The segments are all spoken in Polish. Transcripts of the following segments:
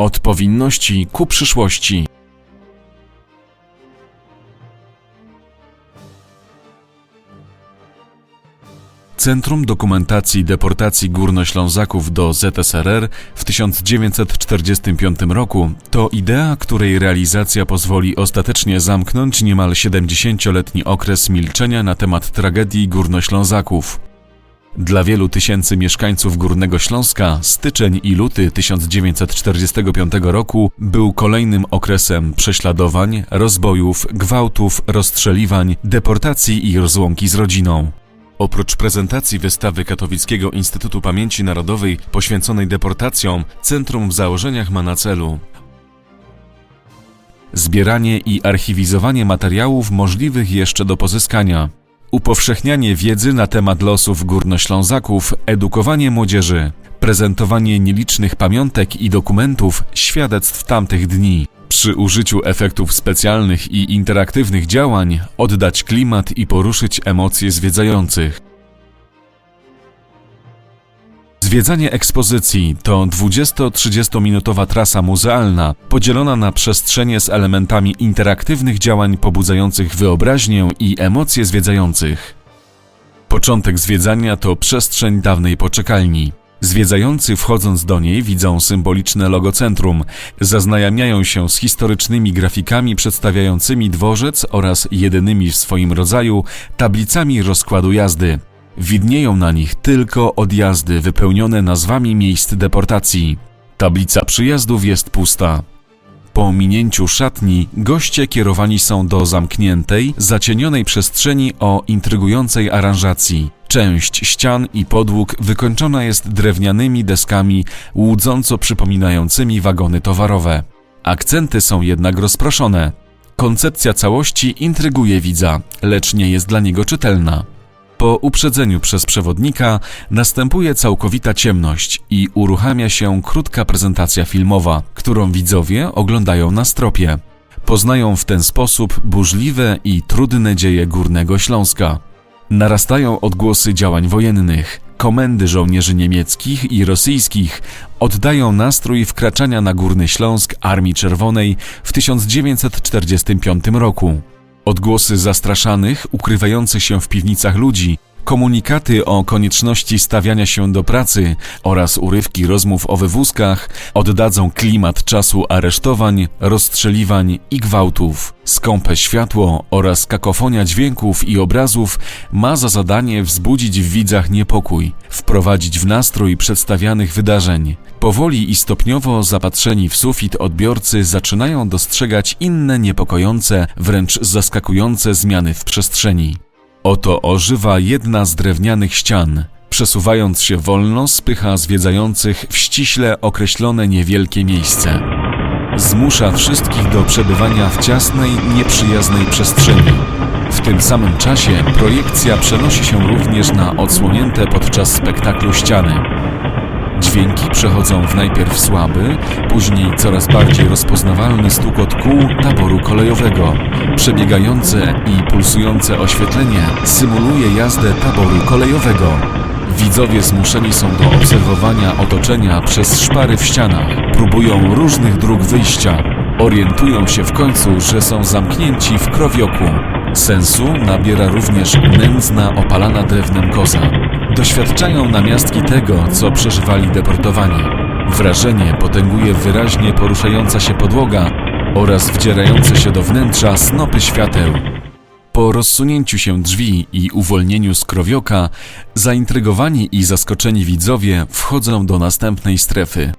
Od powinności ku przyszłości. Centrum Dokumentacji Deportacji Górnoślązaków do ZSRR w 1945 roku to idea, której realizacja pozwoli ostatecznie zamknąć niemal 70-letni okres milczenia na temat tragedii Górnoślązaków. Dla wielu tysięcy mieszkańców Górnego Śląska styczeń i luty 1945 roku był kolejnym okresem prześladowań, rozbojów, gwałtów, rozstrzeliwań, deportacji i rozłąki z rodziną. Oprócz prezentacji wystawy Katowickiego Instytutu Pamięci Narodowej poświęconej deportacjom, centrum w założeniach ma na celu zbieranie i archiwizowanie materiałów możliwych jeszcze do pozyskania, upowszechnianie wiedzy na temat losów górnoślązaków, edukowanie młodzieży, prezentowanie nielicznych pamiątek i dokumentów, świadectw tamtych dni. Przy użyciu efektów specjalnych i interaktywnych działań oddać klimat i poruszyć emocje zwiedzających. Zwiedzanie ekspozycji to 20-30 minutowa trasa muzealna, podzielona na przestrzenie z elementami interaktywnych działań pobudzających wyobraźnię i emocje zwiedzających. Początek zwiedzania to przestrzeń dawnej poczekalni. Zwiedzający wchodząc do niej widzą symboliczne logo centrum, zaznajamiają się z historycznymi grafikami przedstawiającymi dworzec oraz jedynymi w swoim rodzaju tablicami rozkładu jazdy. Widnieją na nich tylko odjazdy wypełnione nazwami miejsc deportacji. Tablica przyjazdów jest pusta. Po minięciu szatni goście kierowani są do zamkniętej, zacienionej przestrzeni o intrygującej aranżacji. Część ścian i podłóg wykończona jest drewnianymi deskami łudząco przypominającymi wagony towarowe. Akcenty są jednak rozproszone. Koncepcja całości intryguje widza, lecz nie jest dla niego czytelna. Po uprzedzeniu przez przewodnika następuje całkowita ciemność i uruchamia się krótka prezentacja filmowa, którą widzowie oglądają na stropie. Poznają w ten sposób burzliwe i trudne dzieje Górnego Śląska. Narastają odgłosy działań wojennych. Komendy żołnierzy niemieckich i rosyjskich oddają nastrój wkraczania na Górny Śląsk Armii Czerwonej w 1945 roku. Odgłosy zastraszanych, ukrywających się w piwnicach ludzi, komunikaty o konieczności stawiania się do pracy oraz urywki rozmów o wywózkach oddadzą klimat czasu aresztowań, rozstrzeliwań i gwałtów. Skąpe światło oraz kakofonia dźwięków i obrazów ma za zadanie wzbudzić w widzach niepokój, wprowadzić w nastrój przedstawianych wydarzeń. Powoli i stopniowo zapatrzeni w sufit odbiorcy zaczynają dostrzegać inne niepokojące, wręcz zaskakujące zmiany w przestrzeni. Oto ożywa jedna z drewnianych ścian. Przesuwając się wolno, spycha zwiedzających w ściśle określone niewielkie miejsce. Zmusza wszystkich do przebywania w ciasnej, nieprzyjaznej przestrzeni. W tym samym czasie projekcja przenosi się również na odsłonięte podczas spektaklu ściany. Dźwięki przechodzą w najpierw słaby, później coraz bardziej rozpoznawalny stukot kół taboru kolejowego. Przebiegające i pulsujące oświetlenie symuluje jazdę taboru kolejowego. Widzowie zmuszeni są do obserwowania otoczenia przez szpary w ścianach. Próbują różnych dróg wyjścia. Orientują się w końcu, że są zamknięci w krowioku. Sensu nabiera również nędzna opalana drewnem koza. Doświadczają namiastki tego, co przeżywali deportowani. Wrażenie potęguje wyraźnie poruszająca się podłoga oraz wdzierające się do wnętrza snopy świateł. Po rozsunięciu się drzwi i uwolnieniu z krowioka, zaintrygowani i zaskoczeni widzowie wchodzą do następnej strefy.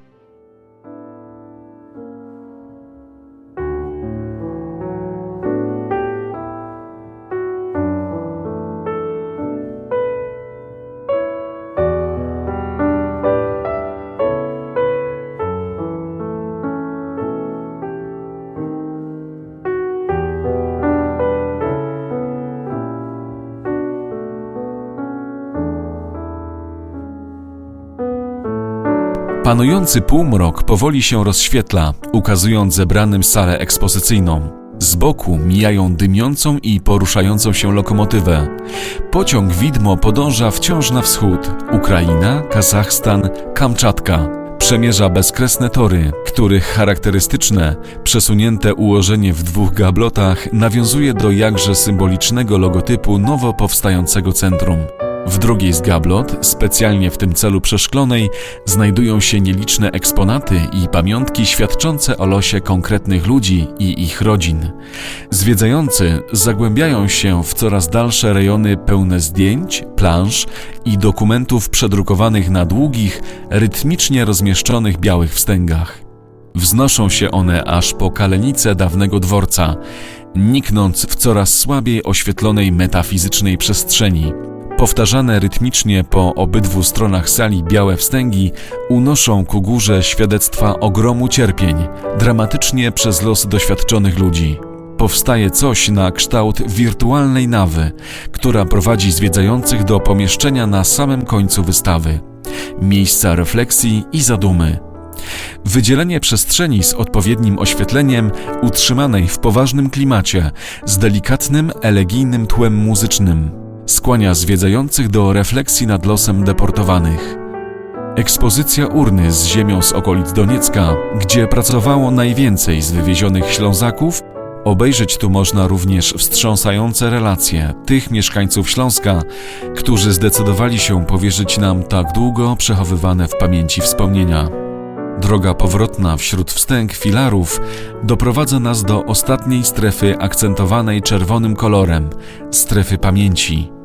Panujący półmrok powoli się rozświetla, ukazując zebranym salę ekspozycyjną. Z boku mijają dymiącą i poruszającą się lokomotywę. Pociąg widmo podąża wciąż na wschód. Ukraina, Kazachstan, Kamczatka. przemierza bezkresne tory, których charakterystyczne, przesunięte ułożenie w dwóch gablotach nawiązuje do jakże symbolicznego logotypu nowo powstającego centrum. W drugiej z gablot, specjalnie w tym celu przeszklonej, znajdują się nieliczne eksponaty i pamiątki świadczące o losie konkretnych ludzi i ich rodzin. Zwiedzający zagłębiają się w coraz dalsze rejony pełne zdjęć, plansz i dokumentów przedrukowanych na długich, rytmicznie rozmieszczonych białych wstęgach. Wznoszą się one aż po kalenice dawnego dworca, niknąc w coraz słabiej oświetlonej metafizycznej przestrzeni. Powtarzane rytmicznie po obydwu stronach sali białe wstęgi unoszą ku górze świadectwa ogromu cierpień, dramatycznie przez los doświadczonych ludzi. Powstaje coś na kształt wirtualnej nawy, która prowadzi zwiedzających do pomieszczenia na samym końcu wystawy. Miejsca refleksji i zadumy. Wydzielenie przestrzeni z odpowiednim oświetleniem, utrzymanej w poważnym klimacie, z delikatnym, elegijnym tłem muzycznym, skłania zwiedzających do refleksji nad losem deportowanych. Ekspozycja urny z ziemią z okolic Doniecka, gdzie pracowało najwięcej z wywiezionych Ślązaków, Obejrzeć tu można również wstrząsające relacje tych mieszkańców Śląska, którzy zdecydowali się powierzyć nam tak długo przechowywane w pamięci wspomnienia. Droga powrotna wśród wstęg filarów doprowadza nas do ostatniej strefy akcentowanej czerwonym kolorem strefy pamięci.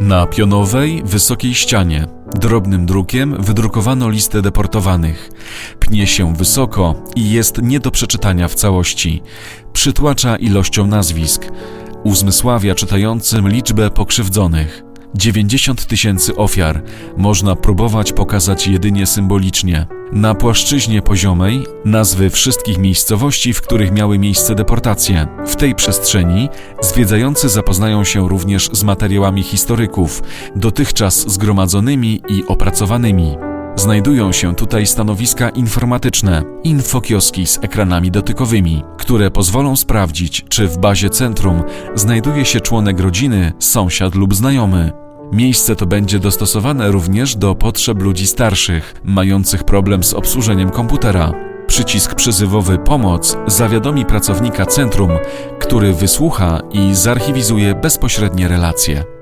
Na pionowej, wysokiej ścianie, drobnym drukiem wydrukowano listę deportowanych. Pnie się wysoko i jest nie do przeczytania w całości. Przytłacza ilością nazwisk. Uzmysławia czytającym liczbę pokrzywdzonych. 90 tysięcy ofiar można próbować pokazać jedynie symbolicznie. Na płaszczyźnie poziomej nazwy wszystkich miejscowości, w których miały miejsce deportacje. W tej przestrzeni zwiedzający zapoznają się również z materiałami historyków, dotychczas zgromadzonymi i opracowanymi. Znajdują się tutaj stanowiska informatyczne, infokioski z ekranami dotykowymi, które pozwolą sprawdzić, czy w bazie centrum znajduje się członek rodziny, sąsiad lub znajomy. Miejsce to będzie dostosowane również do potrzeb ludzi starszych, mających problem z obsłużeniem komputera. Przycisk przyzywowy Pomoc zawiadomi pracownika centrum, który wysłucha i zarchiwizuje bezpośrednie relacje.